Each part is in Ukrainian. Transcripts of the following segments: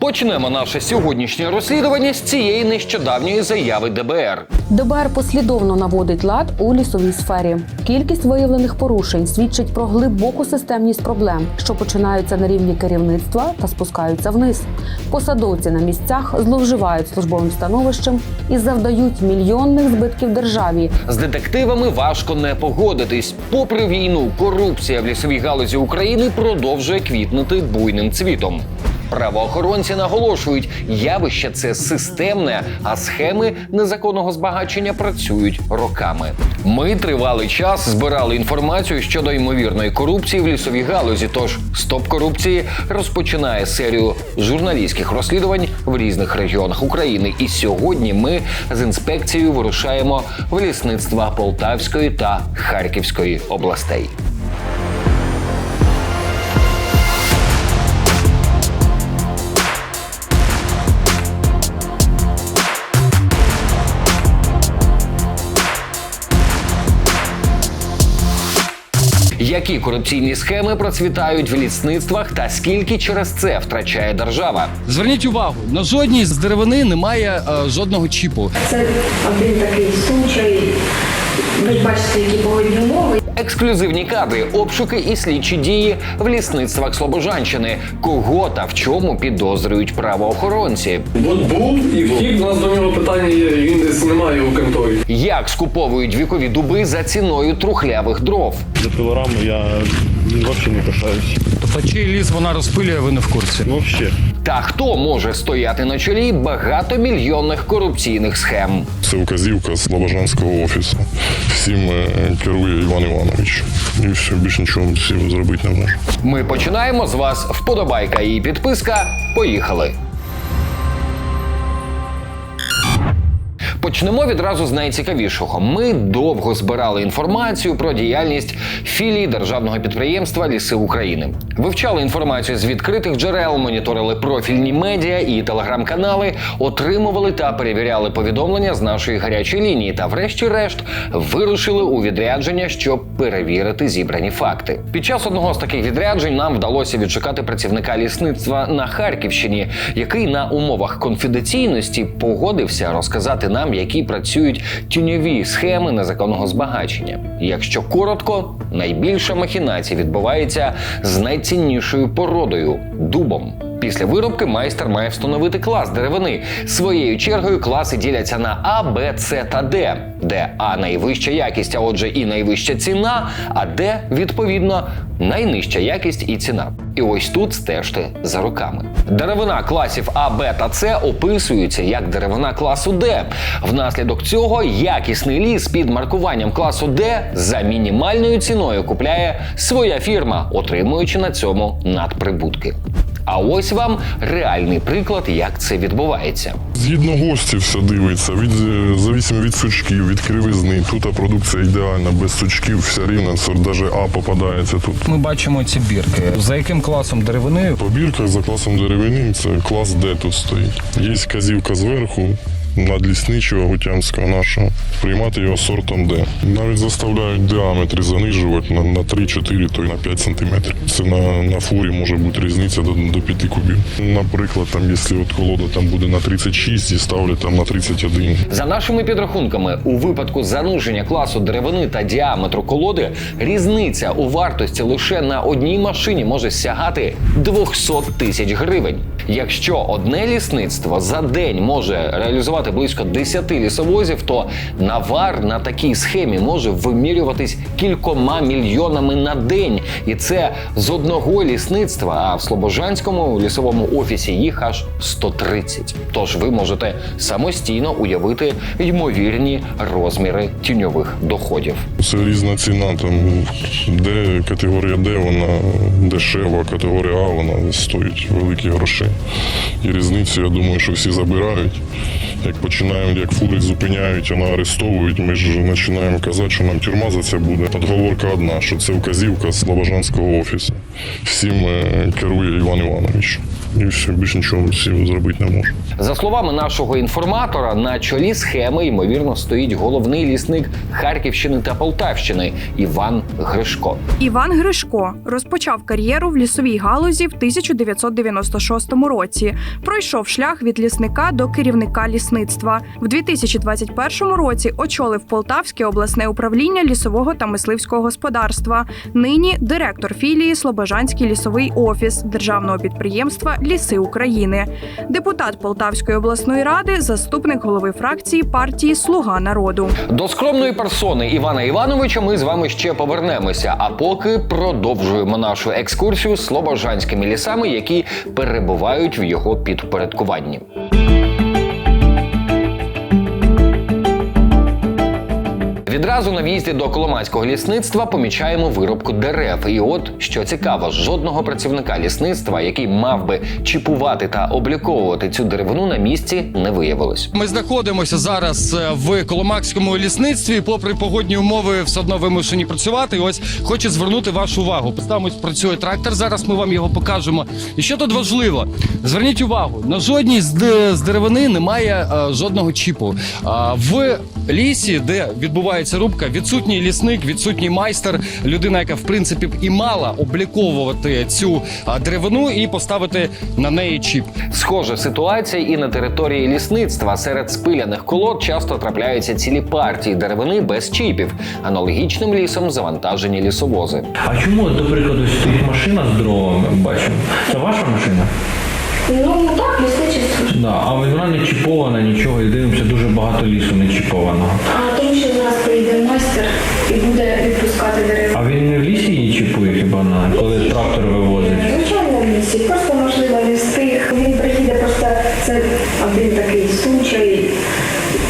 Почнемо наше сьогоднішнє розслідування з цієї нещодавньої заяви ДБР. ДБР послідовно наводить лад у лісовій сфері. Кількість виявлених порушень свідчить про глибоку системність проблем, що починаються на рівні керівництва та спускаються вниз. Посадовці на місцях зловживають службовим становищем і завдають мільйонних збитків державі. З детективами важко не погодитись. Попри війну, корупція в лісовій галузі України продовжує квітнути буйним цвітом. Правоохоронці наголошують, явище це системне, а схеми незаконного збагачення працюють роками. Ми тривалий час збирали інформацію щодо ймовірної корупції в лісовій галузі. Тож стоп корупції розпочинає серію журналістських розслідувань в різних регіонах України. І сьогодні ми з інспекцією вирушаємо в лісництва Полтавської та Харківської областей. Які корупційні схеми процвітають в лісництвах та скільки через це втрачає держава? Зверніть увагу, на жодній з деревини немає е, жодного чіпу. Це один такий случай. Ви бачите, які погодні умови. Ексклюзивні кадри, обшуки і слідчі дії в лісництвах Слобожанщини. Кого та в чому підозрюють правоохоронці? От був і втік, у нас до нього питання є, він десь немає у конторі. Як скуповують вікові дуби за ціною трухлявих дров? За пилорами я вообще не касаюсь. Тобто чий ліс вона розпилює, ви не в курсі. Вообще. Та хто може стояти на чолі багатомільйонних корупційних схем? Це вказівка Слобожанського офісу. Всім е, керує Іван Іванович. І все, більше нічого всім зробити не може. Ми починаємо з вас вподобайка і підписка. Поїхали. Почнемо відразу з найцікавішого. Ми довго збирали інформацію про діяльність філії державного підприємства Ліси України. Вивчали інформацію з відкритих джерел, моніторили профільні медіа і телеграм-канали, отримували та перевіряли повідомлення з нашої гарячої лінії. Та, врешті-решт, вирушили у відрядження, щоб перевірити зібрані факти. Під час одного з таких відряджень нам вдалося відшукати працівника лісництва на Харківщині, який на умовах конфіденційності погодився розказати нам, які працюють тіньові схеми незаконного збагачення. Якщо коротко, найбільша махінація відбувається з найціннішою породою дубом. Після виробки майстер має встановити клас деревини. Своєю чергою класи діляться на А, Б, С та Д, де А найвища якість, а отже, і найвища ціна, а Д, відповідно, найнижча якість і ціна. І ось тут стежте за руками. Деревина класів А, Б та С описуються як деревина класу Д. Внаслідок цього якісний ліс під маркуванням класу Д за мінімальною ціною купляє своя фірма, отримуючи на цьому надприбутки. А ось вам реальний приклад, як це відбувається. Згідно гості все дивиться, від, за зависимо від сучків, від кривизни. Тут продукція ідеальна, без сучків, вся рівна, сорт даже А попадається тут. Ми бачимо ці бірки. За яким класом деревини? По бірках за класом деревини це клас Д тут стоїть. Є казівка зверху. Надлісничого гутянського нашого приймати його сортом Д. Навіть заставляють діаметри занижувати на, на 3-4, то й на 5 сантиметрів. Це на, на фурі може бути різниця до, до 5 кубів. Наприклад, там, якщо от колода там буде на 36 і ставлять там на 31, За нашими підрахунками, у випадку заниження класу деревини та діаметру колоди, різниця у вартості лише на одній машині може сягати 200 тисяч гривень. Якщо одне лісництво за день може реалізувати близько 10 лісовозів, то навар на такій схемі може вимірюватись кількома мільйонами на день, і це з одного лісництва. А в Слобожанському лісовому офісі їх аж 130. Тож ви можете самостійно уявити ймовірні розміри тіньових доходів. Це різна ціна. Там де категорія Д вона дешева, категорія А вона стоїть великі гроші. І різницю, я думаю, що всі забирають. Як починаємо, як фурик зупиняють, вона арестовують, ми ж починаємо казати, що нам тюрма за це буде. Подговорка одна, що це вказівка Слобожанського офісу. Всім е, керує Іван Іванович. І все, більш нічого всі зробити не можу. За словами нашого інформатора, на чолі схеми ймовірно стоїть головний лісник Харківщини та Полтавщини Іван Гришко. Іван Гришко розпочав кар'єру в лісовій галузі в 1996 році. Пройшов шлях від лісника до керівника лісництва. В 2021 році очолив Полтавське обласне управління лісового та мисливського господарства. Нині директор філії Слобожанський лісовий офіс державного підприємства Ліси України, депутат Полтавської обласної ради, заступник голови фракції партії Слуга народу. До скромної персони Івана Івановича ми з вами ще повернемося. А поки продовжуємо нашу екскурсію слобожанськими лісами, які перебувають в його підпорядкуванні. Відразу на в'їзді до Коломацького лісництва помічаємо вирубку дерев. І от що цікаво, жодного працівника лісництва, який мав би чіпувати та обліковувати цю деревину на місці, не виявилось. Ми знаходимося зараз е, в Коломакському лісництві. Попри погодні умови, все одно вимушені працювати. І ось хочу звернути вашу увагу. Там ось працює трактор. Зараз ми вам його покажемо. І що тут важливо? Зверніть увагу, на жодній з, деревини немає е, жодного чіпу. В лісі, де відбувається рубка, відсутній лісник, відсутній майстер, людина, яка в принципі і мала обліковувати цю деревину і поставити на неї чіп. Схожа ситуація і на території лісництва. Серед спиляних колод часто трапляються цілі партії деревини без чіпів. Аналогічним лісом завантажені лісовози. А чому, до прикладу, стоїть машина з дровами, бачимо? Це ваша машина? Ну так, лісничество. Да, а вона не чіпована, нічого, і дивимося, дуже багато лісу не чіпованого. А тому що зараз прийде майстер і буде відпускати дерева. А він не в лісі її чіпує хіба на коли трактор вивозить? Звичайно, в лісі. Просто можливо не встиг. Він приїде просто це один такий случай.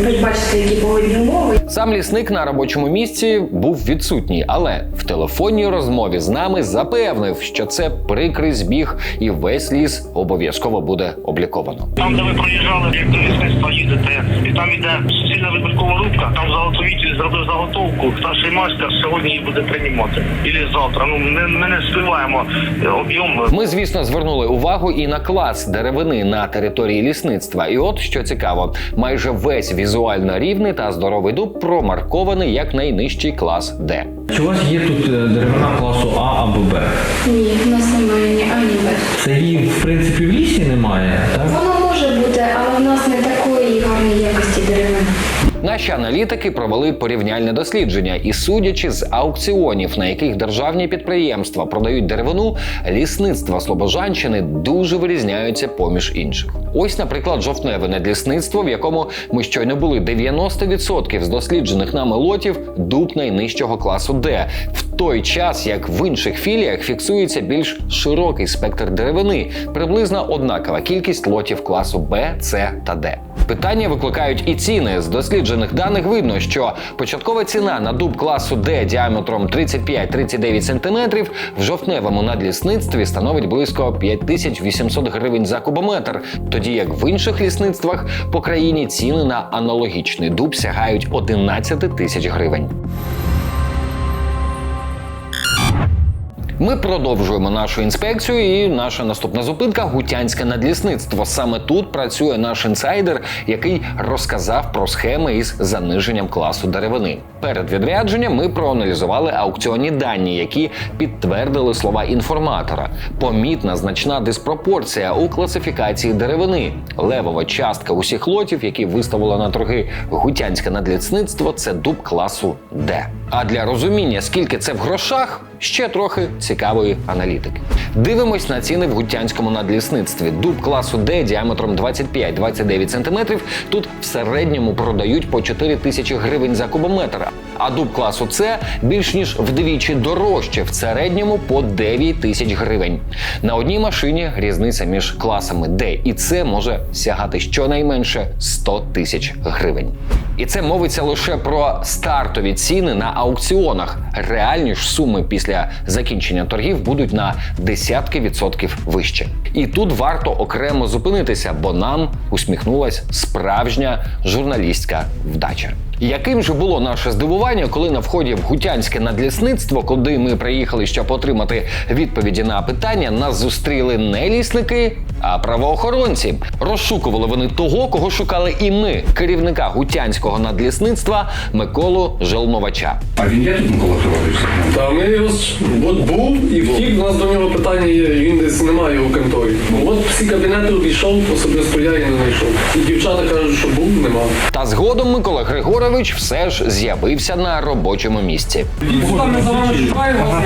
Ви ж бачите, які погодні умови. Сам лісник на робочому місці був відсутній, але в телефонній розмові з нами запевнив, що це прикрий збіг, і весь ліс обов'язково буде обліковано. Там, де ви проїжджали, як до лісництва їдете, і там іде суцільна вибіркова рубка, там заготовитель зробив заготовку, старший майстер сьогодні її буде приймати. Ілі завтра. Ну ми, ми не співаємо е, об'єм. Ми, звісно, звернули увагу і на клас деревини на території лісництва. І от що цікаво, майже весь візуально рівний та здоровий дуб промаркований як найнижчий клас Д. Чи у вас є тут е, деревина класу А або Б? Ні, в нас немає ні ані Б. Це її, в принципі, в лісі немає, так? Воно може бути, але в нас не деревини. Наші аналітики провели порівняльне дослідження, і судячи з аукціонів, на яких державні підприємства продають деревину, лісництва Слобожанщини дуже вирізняються поміж інших. Ось, наприклад, жовтневе надлісництво, в якому ми щойно були 90% з досліджених нами лотів дуб найнижчого класу Д, в той час як в інших філіях фіксується більш широкий спектр деревини, приблизно однакова кількість лотів класу Б, С та Д. Питання викликають і ціни. З досліджених даних видно, що початкова ціна на дуб класу D діаметром 35-39 см в жовтневому надлісництві становить близько 5800 гривень за кубометр, тоді як в інших лісництвах по країні ціни на аналогічний дуб сягають 11 тисяч гривень. Ми продовжуємо нашу інспекцію, і наша наступна зупинка гутянське надлісництво. Саме тут працює наш інсайдер, який розказав про схеми із заниженням класу деревини. Перед відрядженням ми проаналізували аукціонні дані, які підтвердили слова інформатора. Помітна значна диспропорція у класифікації деревини. Левова частка усіх лотів, які виставило на торги гутянське надлісництво, це дуб класу Д. А для розуміння, скільки це в грошах, ще трохи цікавої аналітики. Дивимось на ціни в гутянському надлісництві. Дуб класу Д діаметром 25-29 см тут в середньому продають по 4 тисячі гривень за кубометр. А дуб класу С більш ніж вдвічі дорожче, в середньому по 9 тисяч гривень. На одній машині різниця між класами Д і С може сягати щонайменше 100 тисяч гривень. І це мовиться лише про стартові ціни на аукціонах. Реальні ж суми після закінчення торгів будуть на десятки відсотків вище. І тут варто окремо зупинитися, бо нам усміхнулася справжня журналістська вдача. Яким же було наше здивування, коли на вході в гутянське надлісництво, куди ми приїхали, щоб отримати відповіді на питання, нас зустріли не лісники, а правоохоронці. Розшукували вони того, кого шукали і ми, керівника гутянського надлісництва Миколу Желновача. А він є тут Микола Григорович? Та ми його ж- от був і втік. У нас до нього питання є. Він десь немає у конторі. От всі кабінети обійшов, особисто я і не знайшов. І дівчата кажуть, що був, нема. Та згодом Микола Григорович все ж з'явився на робочому місці. Там ми за вами шукаємо.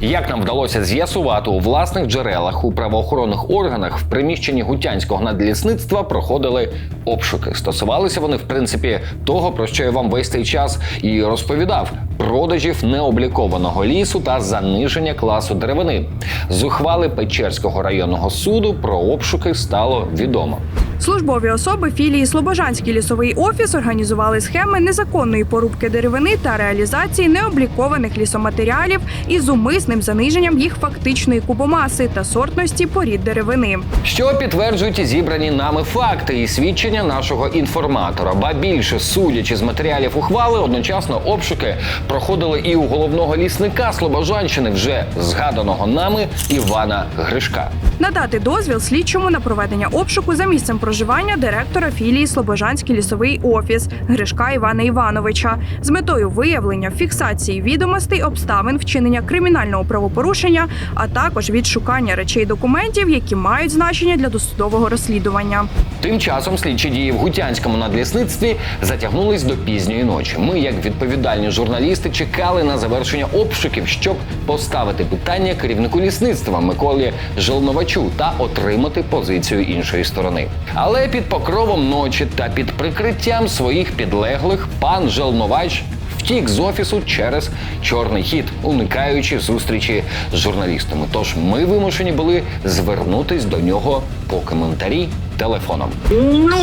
Як нам вдалося з'ясувати у власних джерелах у правоохоронних органах в приміщенні гутянського надлісництва проходили обшуки. Стосувалися вони, в принципі, того, про що я вам весь цей час і розповідав: продажів необлікованого лісу та заниження класу деревини. З ухвали Печерського районного суду про обшуки стало відомо. Службові особи філії Слобожанський лісовий офіс організували схеми незаконної порубки деревини та реалізації необлікованих лісоматеріалів із умисним заниженням їх фактичної кубомаси та сортності порід деревини. Що підтверджують і зібрані нами факти і свідчення нашого інформатора. Ба більше судячи з матеріалів ухвали, одночасно обшуки проходили і у головного лісника Слобожанщини, вже згаданого нами Івана Гришка. Надати дозвіл слідчому на проведення обшуку за місцем проживання директора філії Слобожанський лісовий офіс Гришка Івана Івановича з метою виявлення фіксації відомостей обставин вчинення кримінального правопорушення, а також відшукання речей документів, які мають значення для досудового розслідування. Тим часом слідчі дії в гутянському надлісництві затягнулись до пізньої ночі. Ми, як відповідальні журналісти, чекали на завершення обшуків, щоб поставити питання керівнику лісництва Миколі Желновачу та отримати позицію іншої сторони. Але під покровом ночі та під прикриттям своїх підлеглих пан Желновач втік з офісу через чорний хід, уникаючи зустрічі з журналістами. Тож ми вимушені були звернутись до нього по коментарі телефоном. Ну,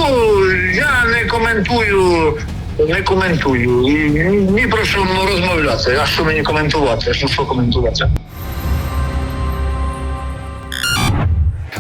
я не коментую, не коментую. Ні про що розмовляти. А що мені коментувати? Ну що коментувати?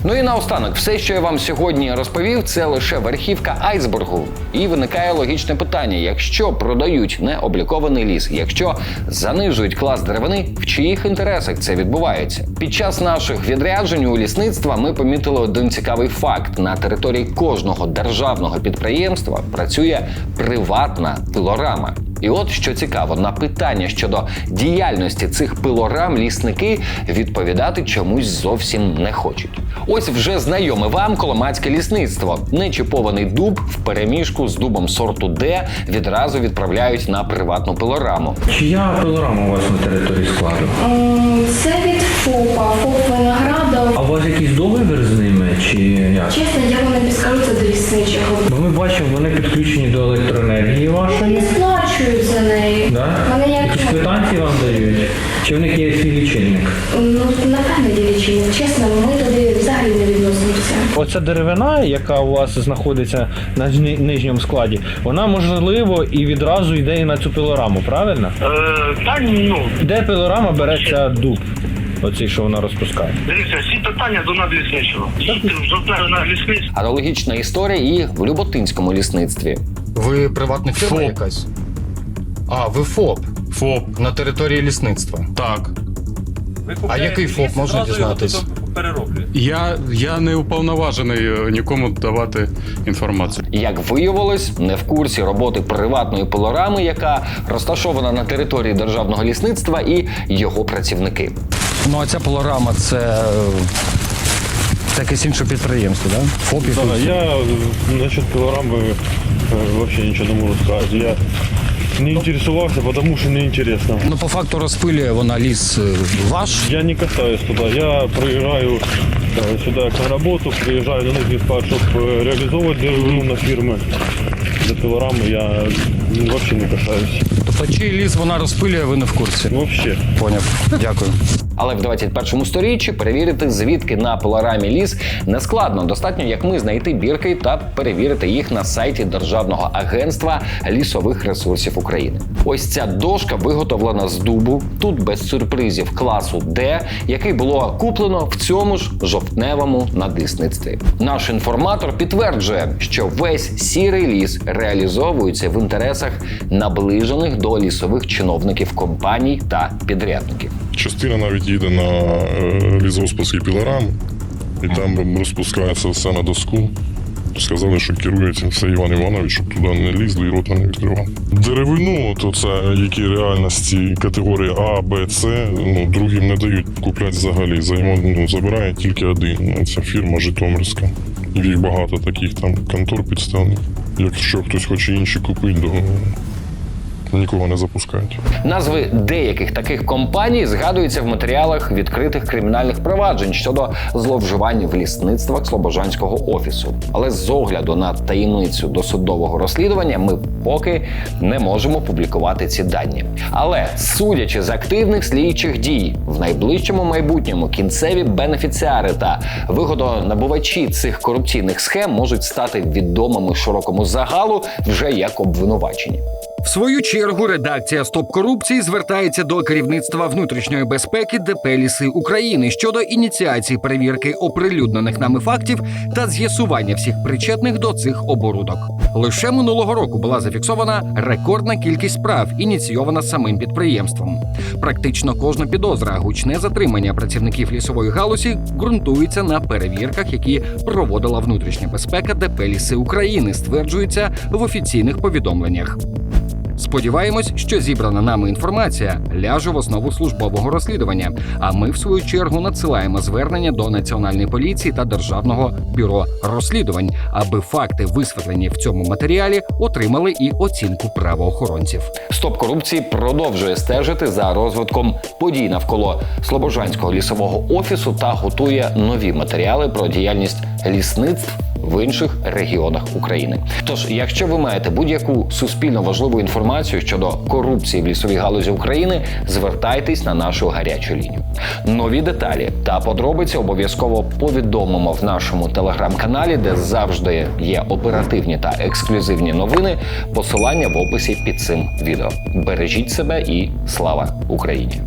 Ну і наостанок, все, що я вам сьогодні розповів, це лише верхівка айсбергу. І виникає логічне питання: якщо продають необлікований ліс, якщо занижують клас деревини, в чиїх інтересах це відбувається? Під час наших відряджень у лісництва ми помітили один цікавий факт: на території кожного державного підприємства працює приватна пилорама. І от що цікаво, на питання щодо діяльності цих пилорам лісники відповідати чомусь зовсім не хочуть. Ось вже знайоме вам коломацьке лісництво. Нечіпований дуб в переміжку з дубом сорту Д відразу відправляють на приватну пилораму. Чия пилорама у вас на території складу? Це від ФОПа, ФОП винограда. А у вас якийсь договір з ними чи як? Чесно, я вам не підскажу це до лісничого. Бо ми бачимо, вони підключені до електроенергії вашої. Сплачують за неї. Да? Вони як Якісь квитанції вам дають? Чи в них є свій лічильник? ну напевно є лічильник. Чесно, ми туди взагалі не відносимося. Оця деревина, яка у вас знаходиться на нижньому складі, вона можливо і відразу йде і на цю пилораму, правильно? Е, та ну, Де пилорама береться дуб? Оцей, що вона розпускає. дивіться, всі питання до надлісничого. Їдьте в жодне надлісництво. Аналогічна історія і в Люботинському лісництві. Ви приватна фірма якась? А, ви ФОП ФОП. на території лісництва. Так. А який ФОП можна дізнатись? Я, я не уповноважений е, нікому давати інформацію. Як виявилось, не в курсі роботи приватної пилорами, яка розташована на території державного лісництва, і його працівники. Ну а ця пилорама це е, це якесь інше підприємство, да? ФОП Да, я е, насчет пилорамы э, вообще ничего не можу сказати. Я не интересовался, потому что не интересно. Ну по факту розпилює вона ліс е, ваш. Я не касаюсь туда. Я приезжаю э, сюда как на работу, приезжаю на нижний склад, чтобы реализовывать деревину на фирмы. За пилорамы я ну, вообще не касаюсь. Тобто чий ліс вона розпилює, ви не в курсі. Вообще. Поняв. Дякую. Але в 21 сторіччі перевірити, звідки на пилорамі ліс не складно. Достатньо, як ми знайти бірки та перевірити їх на сайті Державного агентства лісових ресурсів України. Ось ця дошка виготовлена з дубу. Тут без сюрпризів класу Д, який було куплено в цьому ж жовтневому надисництві. Наш інформатор підтверджує, що весь сірий ліс реалізовується в інтересах наближених до лісових чиновників компаній та підрядників. Частина навіть їде на е, лізоспаски пілорами, і там розпускається все на доску. Сказали, що керується все Іван Іванович, щоб туди не лізли і рота не відкривав. Деревину, то це які реальності категорії А, Б, С, ну другим не дають купляти взагалі. Займо, ну, забирає тільки один. Це фірма Житомирська. Їх багато таких там контор підставних. Якщо хтось хоче інші купити, то нікого не запускають. Назви деяких таких компаній згадуються в матеріалах відкритих кримінальних проваджень щодо зловживань в лісництвах Слобожанського офісу. Але з огляду на таємницю досудового розслідування ми поки не можемо публікувати ці дані. Але судячи з активних слідчих дій, в найближчому майбутньому кінцеві бенефіціари та вигодонабувачі цих корупційних схем можуть стати відомими широкому загалу вже як обвинувачені. В свою чергу редакція Стоп корупції звертається до керівництва внутрішньої безпеки ДП «Ліси України щодо ініціації перевірки оприлюднених нами фактів та з'ясування всіх причетних до цих оборудок. Лише минулого року була зафіксована рекордна кількість справ, ініційована самим підприємством. Практично кожна підозра, гучне затримання працівників лісової галузі ґрунтується на перевірках, які проводила внутрішня безпека ДП «Ліси України, стверджується в офіційних повідомленнях. Сподіваємось, що зібрана нами інформація ляже в основу службового розслідування. А ми, в свою чергу, надсилаємо звернення до національної поліції та державного бюро розслідувань, аби факти, висвітлені в цьому матеріалі, отримали і оцінку правоохоронців. Стоп корупції продовжує стежити за розвитком подій навколо Слобожанського лісового офісу та готує нові матеріали про діяльність лісництв в інших регіонах України. Тож, якщо ви маєте будь-яку суспільно важливу інформацію щодо корупції в лісовій галузі України, звертайтесь на нашу гарячу лінію. Нові деталі та подробиці обов'язково повідомимо в нашому телеграм-каналі, де завжди є оперативні та ексклюзивні новини. Посилання в описі під цим відео. Бережіть себе і слава Україні!